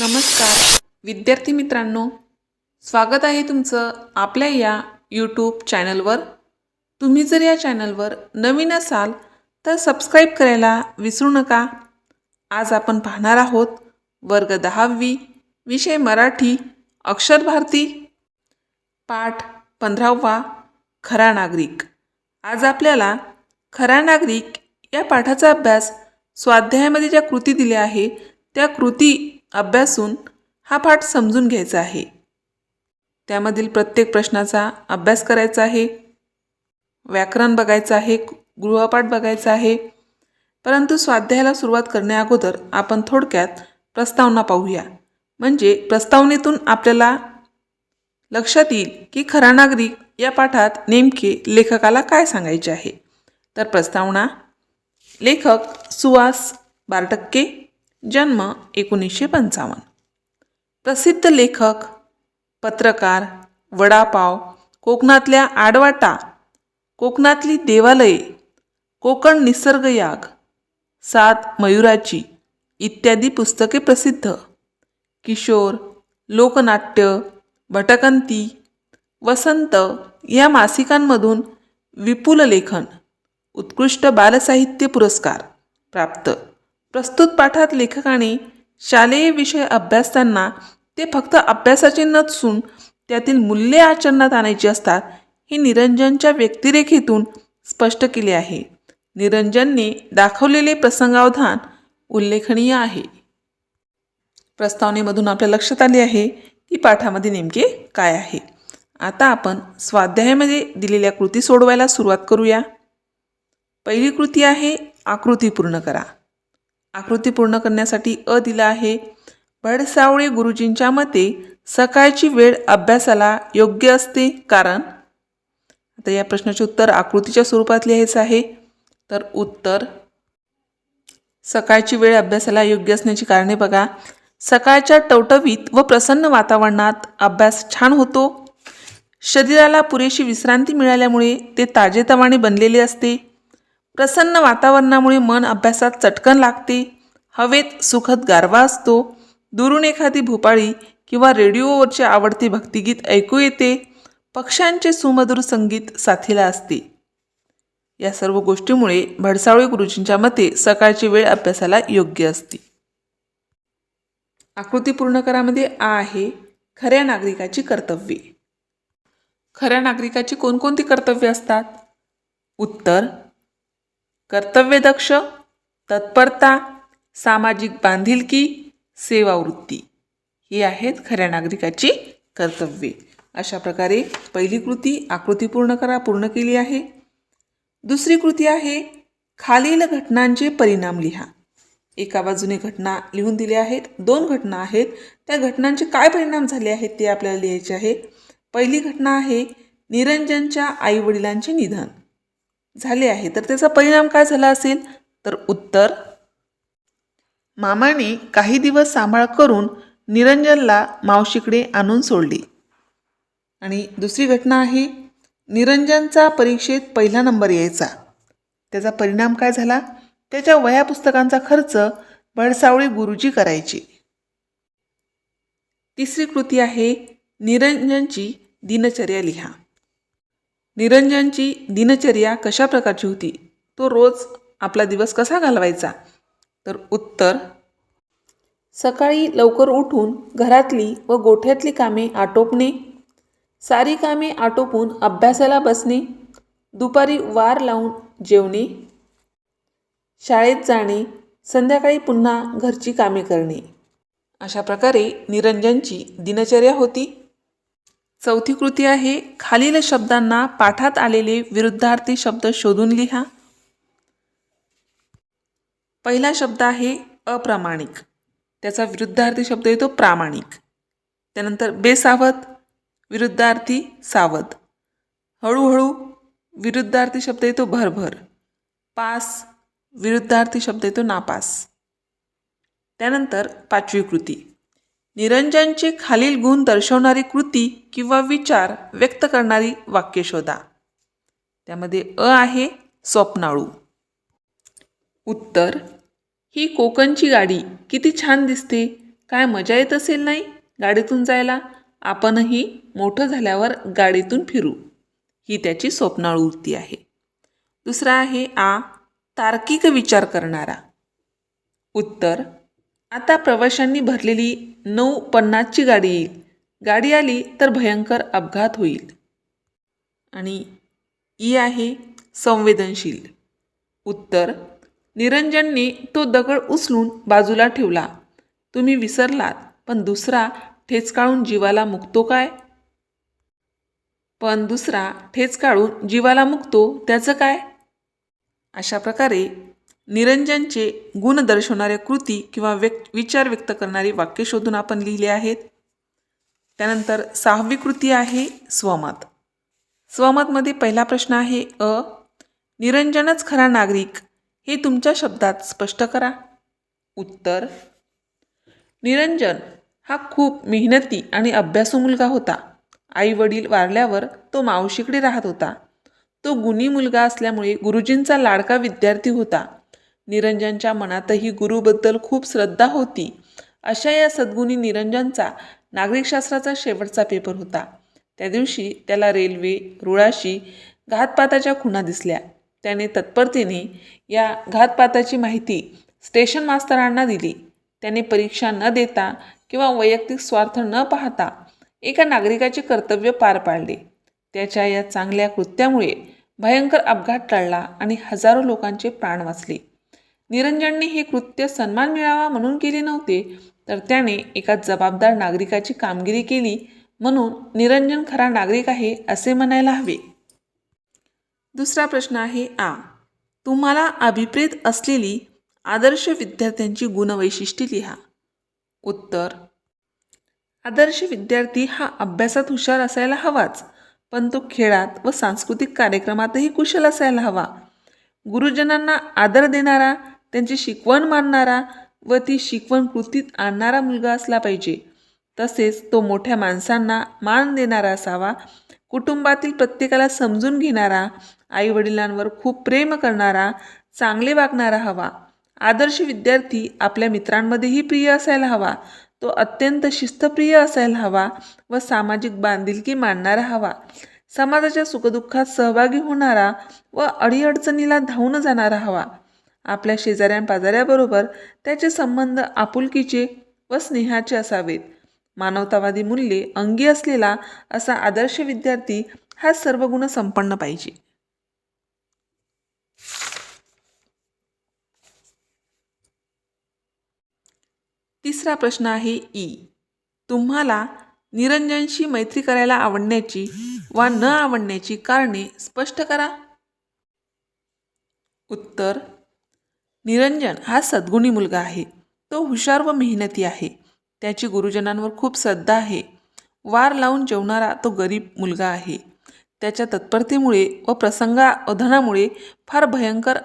नमस्कार. विद्यार्थी मित्रांनो स्वागत आहे तुमचं आपल्या या यूट्यूब चॅनलवर तुम्ही जर या चॅनलवर नवीन असाल तर सबस्क्राईब करायला विसरू नका. आज आपण पाहणार आहोत वर्ग दहावी विषय मराठी अक्षर भारती पाठ पंधरावा खरा नागरिक. आज आपल्याला खरा नागरिक या पाठाचा अभ्यास स्वाध्यायामध्ये ज्या कृती दिल्या आहे त्या कृती अभ्यासून हा पाठ समजून घ्यायचा आहे. त्यामधील प्रत्येक प्रश्नाचा अभ्यास करायचा आहे. व्याकरण बघायचं आहे गृहपाठ बघायचा आहे. परंतु स्वाध्यायाला सुरुवात करण्याअगोदर आपण थोडक्यात प्रस्तावना पाहूया. म्हणजे प्रस्तावनेतून आपल्याला लक्षात येईल की खरा नागरिक या पाठात नेमके लेखकाला काय सांगायचे आहे. तर प्रस्तावना लेखक सुहास बारटक्के जन्म एकोणीसशे पंचावन्न. प्रसिद्ध लेखक पत्रकार वडापाव कोकणातल्या आडवाटा कोकणातली देवालये कोकण निसर्गयाग सात मयुराची इत्यादी पुस्तके प्रसिद्ध. किशोर लोकनाट्य भटकंती वसंत या मासिकांमधून विपुल लेखन उत्कृष्ट बालसाहित्य पुरस्कार प्राप्त. प्रस्तुत पाठात लेखकाने शालेय विषय अभ्यासताना ते फक्त अभ्यासाचे नसून त्यातील मूल्ये आचरणात आणायची असतात हे निरंजनच्या व्यक्तिरेखेतून स्पष्ट केले आहे. निरंजनने दाखवलेले प्रसंगावधान उल्लेखनीय आहे. प्रस्तावनेमधून आपल्या लक्षात आले आहे की पाठामध्ये नेमके काय आहे. आता आपण स्वाध्यायामध्ये दिलेल्या कृती सोडवायला सुरुवात करूया. पहिली कृती आहे आकृती पूर्ण करा. आकृती पूर्ण करण्यासाठी अ दिला आहे. भडसावळे गुरुजींच्या मते सकाळची वेळ अभ्यासाला योग्य असते. कारण आता या प्रश्नाचे उत्तर आकृतीच्या स्वरूपात लिहायचं आहे. तर उत्तर सकाळची वेळ अभ्यासाला योग्य असण्याची कारणे बघा. सकाळच्या टवटवीत व प्रसन्न वातावरणात अभ्यास छान होतो. शरीराला पुरेशी विश्रांती मिळाल्यामुळे ते ताजेतवाने बनलेले असते. प्रसन्न वातावरणामुळे मन अभ्यासात चटकन लागते. हवेत सुखद गारवा असतो. दुरून एखादी भोपाळी किंवा रेडिओवरचे आवडते भक्तिगीत ऐकू येते. पक्ष्यांचे सुमधुर संगीत साथीला असते. या सर्व गोष्टीमुळे भडसावळे गुरुजींच्या मते सकाळची वेळ अभ्यासाला योग्य असते. आकृती पूर्ण करामध्ये आ आहे खऱ्या नागरिकाची कर्तव्ये. खऱ्या नागरिकाची कोणकोणती कर्तव्ये असतात? उत्तर कर्तव्यदक्ष तत्परता सामाजिक बांधिलकी सेवावृत्ती. ही आहेत खऱ्या नागरिकाची कर्तव्ये. अशा प्रकारे पहिली कृती आकृती पूर्ण करा पूर्ण केली आहे. दुसरी कृती आहे खालील घटनांचे परिणाम लिहा. एका बाजूने घटना लिहून दिल्या आहेत दोन घटना आहेत. त्या घटनांचे काय परिणाम झाले आहेत ते आपल्याला लिहायचे आहे. पहिली घटना आहे निरंजनच्या आईवडिलांचे निधन. झाले आहे. तर त्याचा परिणाम काय झाला असेल? तर उत्तर मामाने काही दिवस सांभाळ करून निरंजनला मावशीकडे आणून सोडले. आणि दुसरी घटना आहे निरंजनचा परीक्षेत पहिला नंबर यायचा. त्याचा परिणाम काय झाला? त्याच्या वह्या पुस्तकांचा खर्च भडसावळी गुरुजी करायचे. तिसरी कृती आहे निरंजनची दिनचर्या लिहा. निरंजनची दिनचर्या कशा प्रकारची होती? तो रोज आपला दिवस कसा घालवायचा? तर उत्तर सकाळी लवकर उठून घरातली व गोठ्यातली कामे आटोपणे सारी कामे आटोपून अभ्यासाला बसणे दुपारी वार लावून जेवणे शाळेत जाणे संध्याकाळी पुन्हा घरची कामे करणे. अशा प्रकारे निरंजनची दिनचर्या होती. चौथी कृती आहे खालील शब्दांना पाठात आलेले विरुद्धार्थी शब्द शोधून लिहा. पहिला शब्द आहे अप्रामाणिक. त्याचा विरुद्धार्थी शब्द येतो प्रामाणिक. त्यानंतर बेसावध विरुद्धार्थी सावध. हळूहळू विरुद्धार्थी शब्द येतो भरभर. पास विरुद्धार्थी शब्द येतो नापास. त्यानंतर पाचवी कृती. निरंजनचे खालील गुण दर्शवणारी कृती किंवा विचार व्यक्त करणारी वाक्य शोधा. त्यामध्ये अ आहे स्वप्नाळू. उत्तर ही कोकणची गाडी किती छान दिसते. काय मजा येत असेल नाही गाडीतून जायला? आपणही मोठं झाल्यावर गाडीतून फिरू. ही त्याची स्वप्नाळू वृत्ती आहे. दुसरा आहे आ तार्किक विचार करणारा. उत्तर आता प्रवाशांनी भरलेली नऊ पन्नासची गाडी येईल. गाडी आली तर भयंकर अपघात होईल. आणि ई आहे संवेदनशील. उत्तर निरंजनने तो दगड उचलून बाजूला ठेवला. तुम्ही विसरलात पण दुसरा ठेच काढून जीवाला मुकतो काय? पण दुसरा ठेच काढून जीवाला मुकतो त्याचं काय? अशा प्रकारे निरंजनचे गुण दर्शवणाऱ्या कृती किंवा व्यक्त विचार व्यक्त करणारी वाक्य शोधून आपण लिहिले आहेत. त्यानंतर सहावी कृती आहे स्वमत. स्वमतमध्ये पहिला प्रश्न आहे अ. निरंजनच खरा नागरिक हे तुमच्या शब्दात स्पष्ट करा. उत्तर. निरंजन हा खूप मेहनती आणि अभ्यासू मुलगा होता. आई वडील वारल्यावर तो मावशीकडे राहत होता. तो गुणी मुलगा असल्यामुळे गुरुजींचा लाडका विद्यार्थी होता. निरंजनच्या मनातही गुरुबद्दल खूप श्रद्धा होती. अशा या सद्गुणी निरंजनचा नागरिकशास्त्राचा शेवटचा पेपर होता. त्या दिवशी त्याला रेल्वे रुळाशी घातपाताच्या खुणा दिसल्या. त्याने तत्परतेने या घातपाताची माहिती स्टेशन मास्तरांना दिली. त्याने परीक्षा न देता किंवा वैयक्तिक स्वार्थ न पाहता एका नागरिकाचे कर्तव्य पार पाडले. त्याच्या या चांगल्या कृत्यामुळे भयंकर अपघात टळला आणि हजारो लोकांचे प्राण वाचले. निरंजनने हे कृत्य सन्मान मिळावा म्हणून केले नव्हते तर त्याने एका जबाबदार नागरिकाची कामगिरी केली म्हणून निरंजन खरा नागरिक आहे असे म्हणायला हवे. दुसरा प्रश्न आहे आ. तुम्हाला अभिप्रेत असलेली आदर्श विद्यार्थ्यांची गुणवैशिष्ट्ये लिहा. उत्तर. आदर्श विद्यार्थी हा अभ्यासात हुशार असायला हवाच पण तो खेळात व सांस्कृतिक कार्यक्रमातही कुशल असायला हवा. गुरुजनांना आदर देणारा त्यांची शिकवण मानणारा व ती शिकवण कृतीत आणणारा मुलगा असला पाहिजे. तसेच तो मोठ्या माणसांना मान देणारा असावा. कुटुंबातील प्रत्येकाला समजून घेणारा आईवडिलांवर खूप प्रेम करणारा चांगले वागणारा हवा. आदर्श विद्यार्थी आपल्या मित्रांमध्येही प्रिय असायला हवा. तो अत्यंत शिस्तप्रिय असायला हवा व सामाजिक बांधिलकी मानणारा हवा. समाजाच्या सुखदुःखात सहभागी होणारा व अडीअडचणीला धावून जाणारा हवा. आपल्या शेजाऱ्यांपाजाऱ्याबरोबर त्याचे संबंध आपुलकीचे व स्नेहाचे असावेत. मानवतावादी मूल्ये अंगी असलेला असा आदर्श विद्यार्थी हा सर्व गुण संपन्न पाहिजे. तिसरा प्रश्न आहे ई. तुम्हाला निरंजनशी मैत्री करायला आवडण्याची वा न आवडण्याची कारणे स्पष्ट करा. उत्तर निरंजन हा सद्गुणी मुलगा आहे. तो हुशार व मेहनती आहे. त्याची गुरुजनांवर खूप श्रद्धा आहे. वार लावून जेवणारा तो गरीब मुलगा आहे. त्याच्या तत्परतेमुळे व प्रसंगावधानामुळे फार भयंकर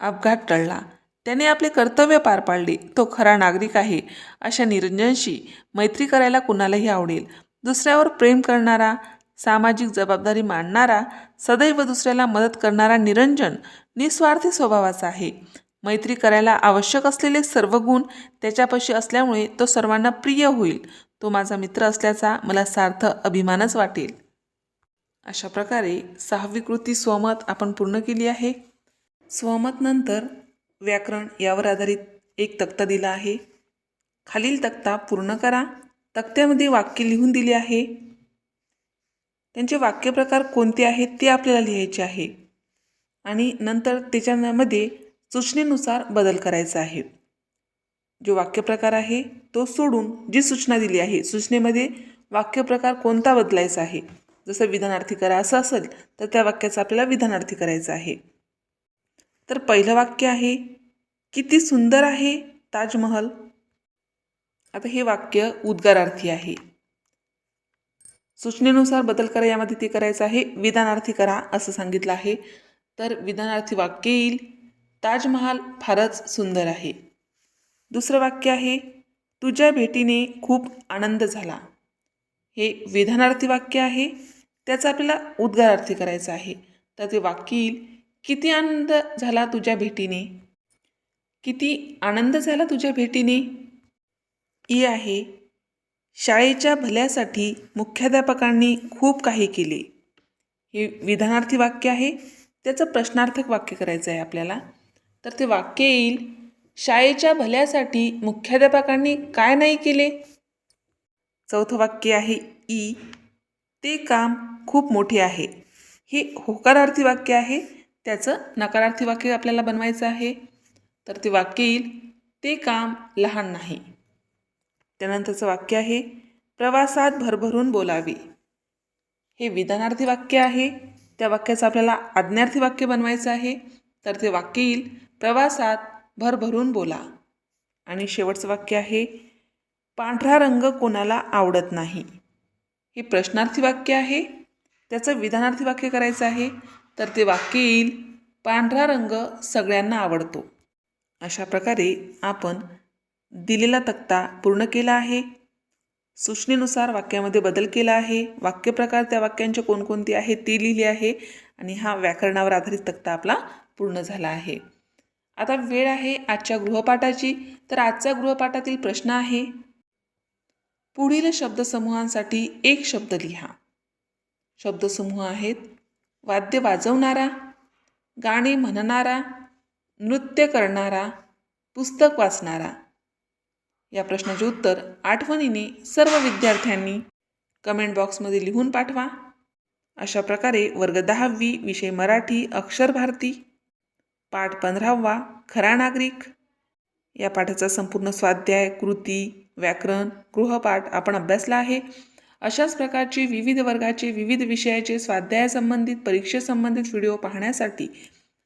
अपघात टळला. त्याने आपले कर्तव्य पार पाडले. तो खरा नागरिक आहे. अशा निरंजनशी मैत्री करायला कुणालाही आवडेल. दुसऱ्यावर प्रेम करणारा सामाजिक जबाबदारी मानणारा सदैव दुसऱ्याला मदत करणारा निरंजन निस्वार्थी स्वभावाचा आहे. मैत्री करायला आवश्यक असलेले सर्व गुण त्याच्यापाशी असल्यामुळे तो सर्वांना प्रिय होईल. तो माझा मित्र असल्याचा मला सार्थ अभिमानच वाटेल. अशा प्रकारे सहावी कृती स्वमत आपण पूर्ण केली आहे. स्वमत नंतर व्याकरण यावर आधारित एक तक्ता दिला आहे. खालील तक्ता पूर्ण करा. तक्त्यामध्ये वाक्य लिहून दिली आहे. त्यांचे वाक्यप्रकार कोणते आहेत ते आपल्याला लिहायचे आहे. आणि नंतर त्याच्यामध्ये सूचनेनुसार बदल करायचा आहे. जो वाक्यप्रकार आहे तो सोडून जी सूचना दिली आहे सूचनेमध्ये वाक्यप्रकार कोणता बदलायचा आहे? जसं विधानार्थी करा असं असेल तर त्या वाक्याचं आपल्याला विधानार्थी करायचं आहे. तर पहिलं वाक्य आहे किती सुंदर आहे ताजमहल. आता हे वाक्य उद्गारार्थी आहे. सूचनेनुसार बदल करा यामध्ये ते करायचं आहे विधानार्थी करा असं सांगितलं आहे. तर विधानार्थी वाक्य येईल ताजमहाल फारच सुंदर आहे. दुसरं वाक्य आहे तुझ्या भेटीने खूप आनंद झाला. हे विधानार्थी वाक्य आहे त्याचा आपल्याला उद्गारार्थी करायचा आहे. तर ते वाक्य येईल किती आनंद झाला तुझ्या भेटीने? किती आनंद झाला तुझ्या भेटीने? ई आहे शाळेच्या भल्यासाठी मुख्याध्यापकांनी खूप काही केले. हे विधानार्थी वाक्य आहे त्याचं प्रश्नार्थक वाक्य करायचं आहे आपल्याला. तर ते वाक्य येईल शाळेच्या भल्यासाठी मुख्याध्यापकांनी काय नाही केले? चौथं वाक्य आहे ई ते काम खूप मोठे आहे. हे होकारार्थी वाक्य आहे त्याचं नकारार्थी वाक्य आपल्याला बनवायचं आहे. तर ते वाक्य येईल ते काम लहान नाही. त्यानंतरचं वाक्य आहे प्रवासात भरभरून बोलावे. हे विधानार्थी वाक्य आहे त्या वाक्याचं आपल्याला आज्ञार्थी वाक्य बनवायचं आहे. तर ते वाक्य येईल प्रवासात भरभरून बोला. आणि शेवटचं वाक्य आहे पांढरा रंग कोणाला आवडत नाही. हे प्रश्नार्थी वाक्य आहे त्याचं विधानार्थी वाक्य करायचं आहे. तर ते वाक्य येईल पांढरा रंग सगळ्यांना आवडतो. अशा प्रकारे आपण दिलेला तक्ता पूर्ण केला आहे. सूचनेनुसार वाक्यामध्ये बदल केला आहे. वाक्यप्रकार त्या वाक्यांचे कोणकोणते आहेत ते लिहिले आहे आणि हा व्याकरणावर आधारित तक्ता आपला पूर्ण झाला आहे. आता वेळ आहे आजच्या गृहपाठाची. तर आजच्या गृहपाठातील प्रश्न आहे पुढील शब्दसमूहांसाठी एक शब्द लिहा. शब्दसमूह आहेत वाद्य वाजवणारा गाणे म्हणणारा नृत्य करणारा पुस्तक वाचणारा. या प्रश्नाचे उत्तर आठवणीने सर्व विद्यार्थ्यांनी कमेंट बॉक्समध्ये लिहून पाठवा. अशा प्रकारे वर्ग दहावी विषय मराठी अक्षर भारती पाठ पंधरावा खरा नागरिक. या पाठाचा संपूर्ण स्वाध्याय कृती व्याकरण गृहपाठ आपण अभ्यासला आहे. अशाच प्रकारचे विविध वर्गाचे विविध विषयाचे स्वाध्यायासंबंधित परीक्षेसंबंधित व्हिडिओ पाहण्यासाठी